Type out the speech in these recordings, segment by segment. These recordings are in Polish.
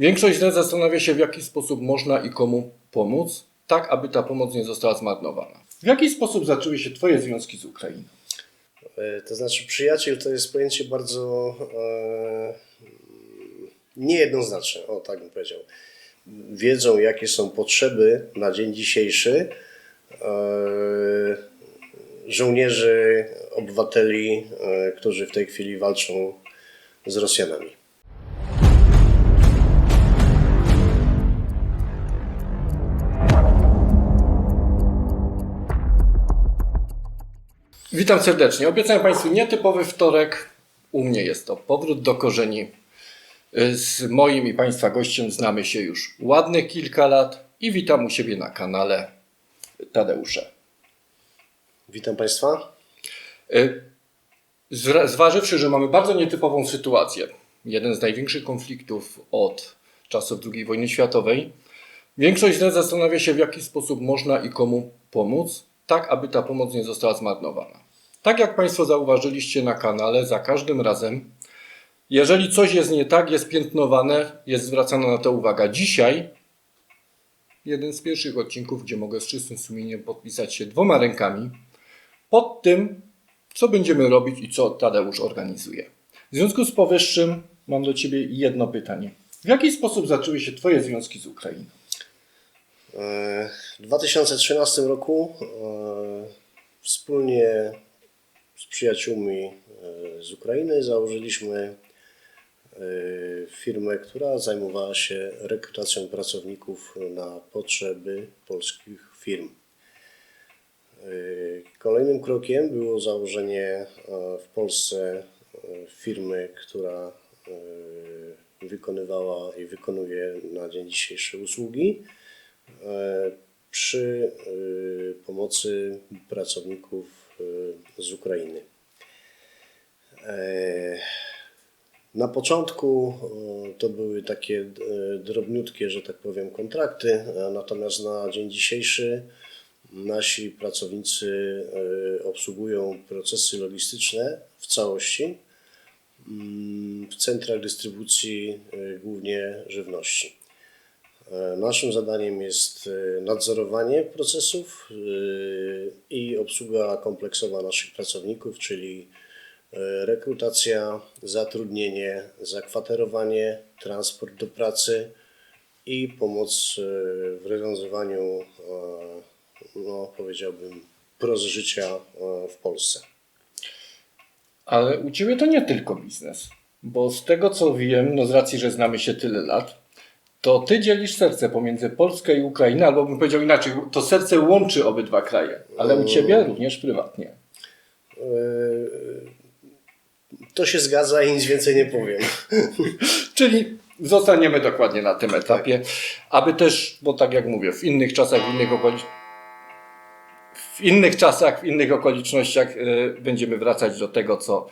Większość z nas zastanawia się, w jaki sposób można i komu pomóc, tak aby ta pomoc nie została zmarnowana. W jaki sposób zaczęły się Twoje związki z Ukrainą? E, To znaczy, przyjaciel to jest pojęcie bardzo e, niejednoznaczne, o tak bym powiedział. Wiedzą, jakie są potrzeby na dzień dzisiejszy e, żołnierzy, obywateli, e, którzy w tej chwili walczą z Rosjanami. Witam serdecznie. Obiecałem Państwu nietypowy wtorek. U mnie jest to powrót do korzeni. Z moim i Państwa gościem znamy się już ładnych kilka lat i witam u siebie na kanale Tadeusza. Witam Państwa. Y, Zważywszy, że mamy bardzo nietypową sytuację, jeden z największych konfliktów od czasów II wojny światowej, większość z nas zastanawia się, w jaki sposób można i komu pomóc, tak aby ta pomoc nie została zmarnowana. Tak jak Państwo zauważyliście na kanale, za każdym razem, jeżeli coś jest nie tak, jest piętnowane, jest zwracana na to uwaga. Dzisiaj jeden z pierwszych odcinków, gdzie mogę z czystym sumieniem podpisać się dwoma rękami pod tym, co będziemy robić i co Tadeusz organizuje. W związku z powyższym mam do Ciebie jedno pytanie. W jaki sposób zaczęły się Twoje związki z Ukrainą? W 2013 roku e, wspólnie z przyjaciółmi e, z Ukrainy założyliśmy e, firmę, która zajmowała się rekrutacją pracowników na potrzeby polskich firm. E, Kolejnym krokiem było założenie w Polsce firmy, która wykonywała i wykonuje na dzień dzisiejszy usługi przy pomocy pracowników z Ukrainy. E, Na początku e, to były takie e, drobniutkie, że tak powiem, kontrakty, natomiast na dzień dzisiejszy nasi pracownicy obsługują procesy logistyczne w całości mm, w centrach dystrybucji głównie żywności. Naszym zadaniem jest e, nadzorowanie procesów e, i obsługa kompleksowa naszych pracowników, czyli e, rekrutacja, zatrudnienie, zakwaterowanie, transport do pracy i pomoc w rozwiązywaniu, no, powiedziałbym, proz życia w Polsce. Ale u Ciebie to nie tylko biznes, bo z tego co wiem, no z racji, że znamy się tyle lat, to Ty dzielisz serce pomiędzy Polskę i Ukrainę, albo bym powiedział inaczej, to serce łączy obydwa kraje, ale u Ciebie również prywatnie. E, To się zgadza i nic więcej nie powiem. Czyli zostaniemy dokładnie na tym etapie, aby też, bo tak jak mówię, w innych czasach, w innych okolicznościach, w innych czasach, w innych okolicznościach y, będziemy wracać do tego, co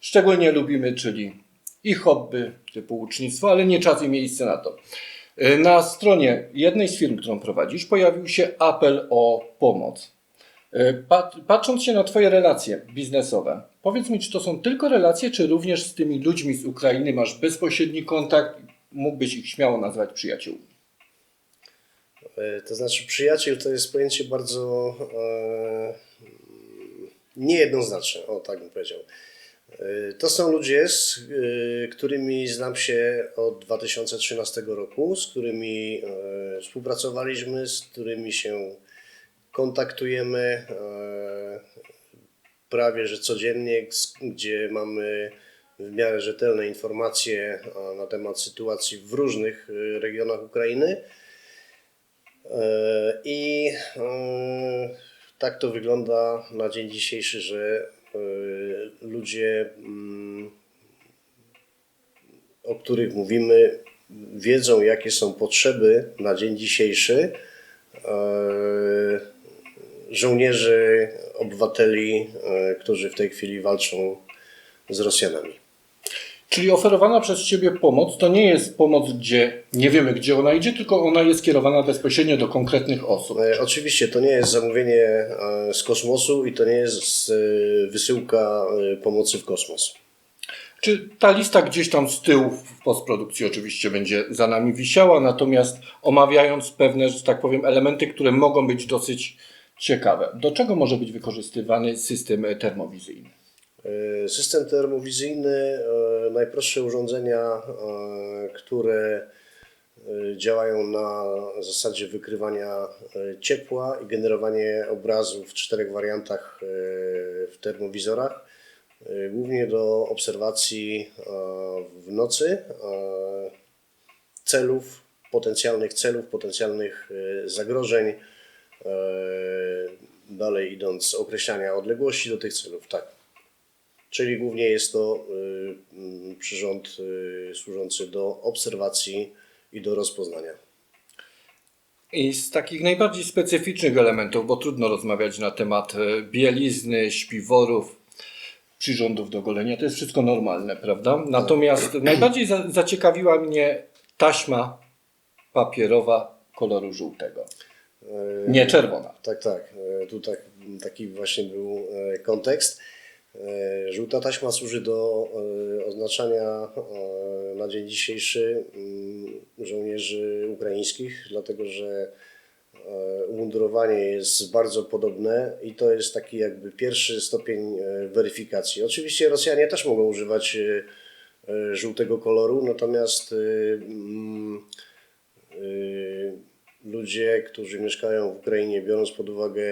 szczególnie lubimy, czyli i hobby typu ucznictwo, ale nie czas i miejsce na to. Y, Na stronie jednej z firm, którą prowadzisz, pojawił się apel o pomoc. Y, Pat- Patrząc się na Twoje relacje biznesowe, powiedz mi, czy to są tylko relacje, czy również z tymi ludźmi z Ukrainy masz bezpośredni kontakt? Mógłbyś ich śmiało nazwać przyjaciółmi. E, To znaczy, przyjaciel to jest pojęcie bardzo e, niejednoznaczne, o tak bym powiedział. E, To są ludzie, z e, którymi znam się od 2013 roku, z którymi e, współpracowaliśmy, z którymi się kontaktujemy prawie że codziennie, gdzie mamy w miarę rzetelne informacje na temat sytuacji w różnych regionach Ukrainy. I tak to wygląda na dzień dzisiejszy, że ludzie, mm, o których mówimy, wiedzą, jakie są potrzeby na dzień dzisiejszy e, żołnierzy, obywateli, e, którzy w tej chwili walczą z Rosjanami. Czyli oferowana przez Ciebie pomoc to nie jest pomoc, gdzie nie wiemy, gdzie ona idzie, tylko ona jest kierowana bezpośrednio do konkretnych osób. E, Oczywiście to nie jest zamówienie e, z kosmosu i to nie jest e, wysyłka pomocy w kosmos. Czy ta lista gdzieś tam z tyłu w postprodukcji oczywiście będzie za nami wisiała, natomiast omawiając pewne, że tak powiem, elementy, które mogą być dosyć ciekawe. Do czego może być wykorzystywany system termowizyjny? E, System termowizyjny, e, najprostsze urządzenia, e, które działają na zasadzie wykrywania ciepła i generowanie obrazu w czterech wariantach w termowizorach, głównie do obserwacji w nocy celów, potencjalnych celów, potencjalnych zagrożeń, dalej idąc określania odległości do tych celów, tak. Czyli głównie jest to y, mm, przyrząd y, służący do obserwacji i do rozpoznania. I z takich najbardziej specyficznych elementów, bo trudno rozmawiać na temat bielizny, śpiworów, przyrządów do golenia, to jest wszystko normalne, prawda? Natomiast najbardziej za, zaciekawiła mnie taśma papierowa koloru żółtego. Nie czerwona. Tak, tak. Tu tak, taki właśnie był kontekst. E, Żółta taśma służy do e, oznaczania e, na dzień dzisiejszy mm, żołnierzy ukraińskich, dlatego że umundurowanie jest bardzo podobne i to jest taki jakby pierwszy stopień weryfikacji. Oczywiście Rosjanie też mogą używać żółtego koloru, natomiast mm, ludzie, którzy mieszkają w Ukrainie, biorąc pod uwagę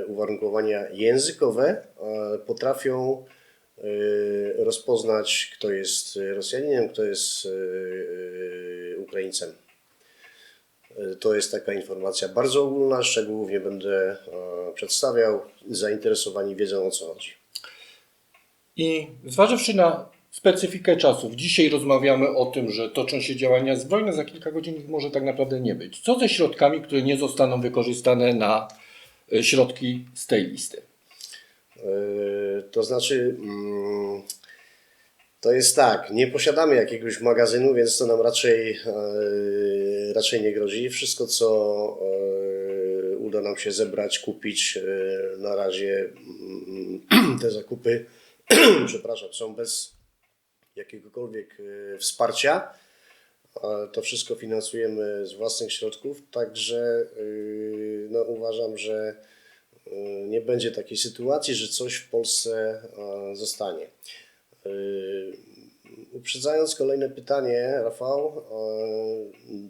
e, uwarunkowania językowe, e, potrafią e, rozpoznać, kto jest Rosjaninem, kto jest Ukraińcem. To jest taka informacja bardzo ogólna, szczegółów nie będę przedstawiał. Zainteresowani wiedzą o co chodzi. I zważywszy na specyfikę czasów, dzisiaj rozmawiamy o tym, że toczą się działania zbrojne, za kilka godzin ich może tak naprawdę nie być. Co ze środkami, które nie zostaną wykorzystane na e, środki z tej listy? E, To znaczy, mm, to jest tak, nie posiadamy jakiegoś magazynu, więc to nam raczej, e, raczej nie grozi. Wszystko, co uda nam się zebrać, kupić, na razie mm, te zakupy, przepraszam, są bez jakiegokolwiek e, wsparcia. To wszystko finansujemy z własnych środków, także e, no, uważam, że e, nie będzie takiej sytuacji, że coś w Polsce zostanie. Uprzedzając kolejne pytanie, Rafał,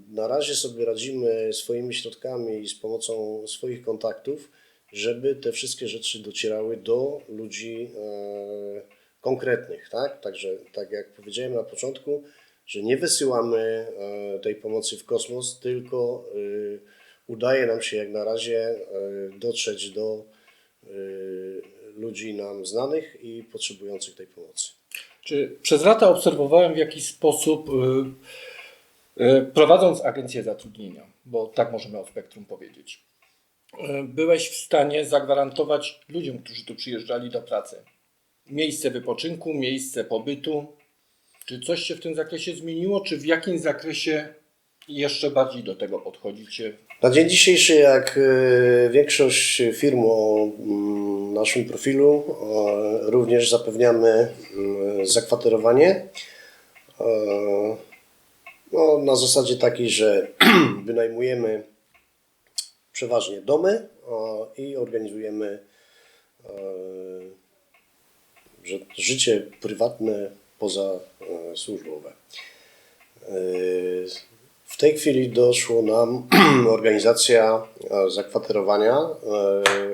na razie sobie radzimy swoimi środkami i z pomocą swoich kontaktów, żeby te wszystkie rzeczy docierały do ludzi konkretnych, tak? Także, tak jak powiedziałem na początku, że nie wysyłamy e, tej pomocy w kosmos, tylko e, udaje nam się jak na razie e, dotrzeć do ludzi nam znanych i potrzebujących tej pomocy. Czy przez lata obserwowałem w jakiś sposób, prowadząc agencję zatrudnienia, bo tak możemy o spektrum powiedzieć, byłeś w stanie zagwarantować ludziom, którzy tu przyjeżdżali do pracy, miejsce wypoczynku, miejsce pobytu. Czy coś się w tym zakresie zmieniło, czy w jakim zakresie jeszcze bardziej do tego podchodzicie? Na dzień dzisiejszy, jak e, większość firm o mm, naszym profilu, również zapewniamy mm, zakwaterowanie. No, na zasadzie takiej, że wynajmujemy przeważnie domy i organizujemy że życie prywatne poza e, służbowe. E, W tej chwili doszło nam organizacja e, zakwaterowania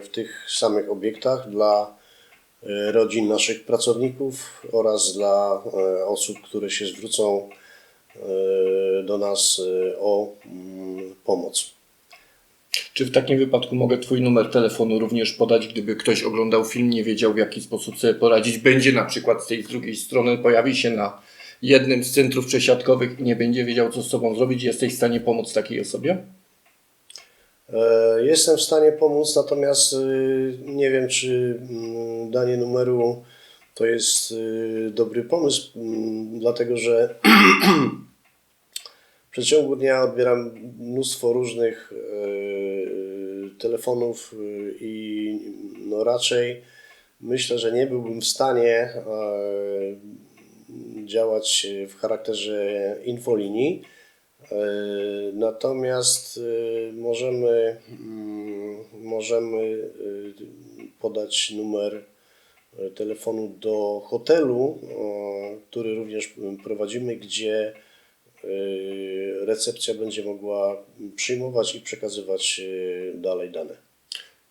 w tych samych obiektach dla rodzin naszych pracowników oraz dla osób, które się zwrócą do nas o mm, pomoc. Czy w takim wypadku mogę Twój numer telefonu również podać, gdyby ktoś oglądał film, nie wiedział w jaki sposób sobie poradzić? Będzie na przykład z tej drugiej strony, pojawi się na jednym z centrów przesiadkowych i nie będzie wiedział, co z sobą zrobić. Jesteś w stanie pomóc takiej osobie? E, Jestem w stanie pomóc, natomiast y, nie wiem, czy mm, danie numeru to jest y, dobry pomysł, mm, dlatego że w przeciągu dnia odbieram mnóstwo różnych y, telefonów y, i no raczej myślę, że nie byłbym w stanie e, działać w charakterze infolinii. E, Natomiast e, możemy, mm, możemy e, podać numer telefonu do hotelu, który również prowadzimy, gdzie recepcja będzie mogła przyjmować i przekazywać e, dalej dane.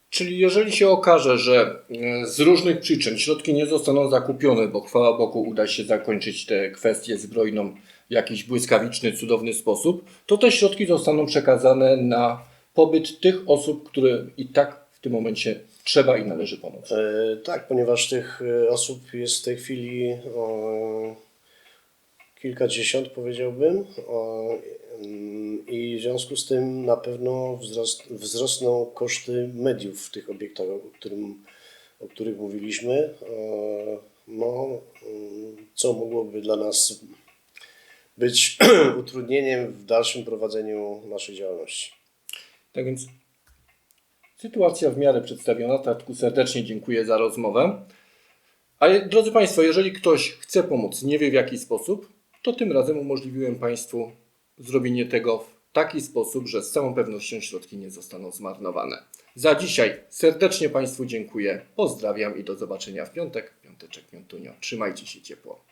Czyli jeżeli się okaże, że e, z różnych przyczyn środki nie zostaną zakupione, bo chwała Bogu uda się zakończyć te kwestie zbrojną w jakiś błyskawiczny, cudowny sposób, to te środki zostaną przekazane na pobyt tych osób, które i tak w tym momencie trzeba i należy pomóc. E, Tak, ponieważ tych e, osób jest w tej chwili e, kilkadziesiąt, powiedziałbym, i w związku z tym na pewno wzrost, wzrosną koszty mediów w tych obiektach, o, którym, o których mówiliśmy. E, No, co mogłoby dla nas być utrudnieniem w dalszym prowadzeniu naszej działalności. Tak więc sytuacja w miarę przedstawiona. Tatku serdecznie dziękuję za rozmowę. A drodzy Państwo, jeżeli ktoś chce pomóc, nie wie w jaki sposób, to tym razem umożliwiłem Państwu zrobienie tego w taki sposób, że z całą pewnością środki nie zostaną zmarnowane. Za dzisiaj serdecznie Państwu dziękuję, pozdrawiam i do zobaczenia w piątek. Piąteczek, piątunio. Trzymajcie się ciepło.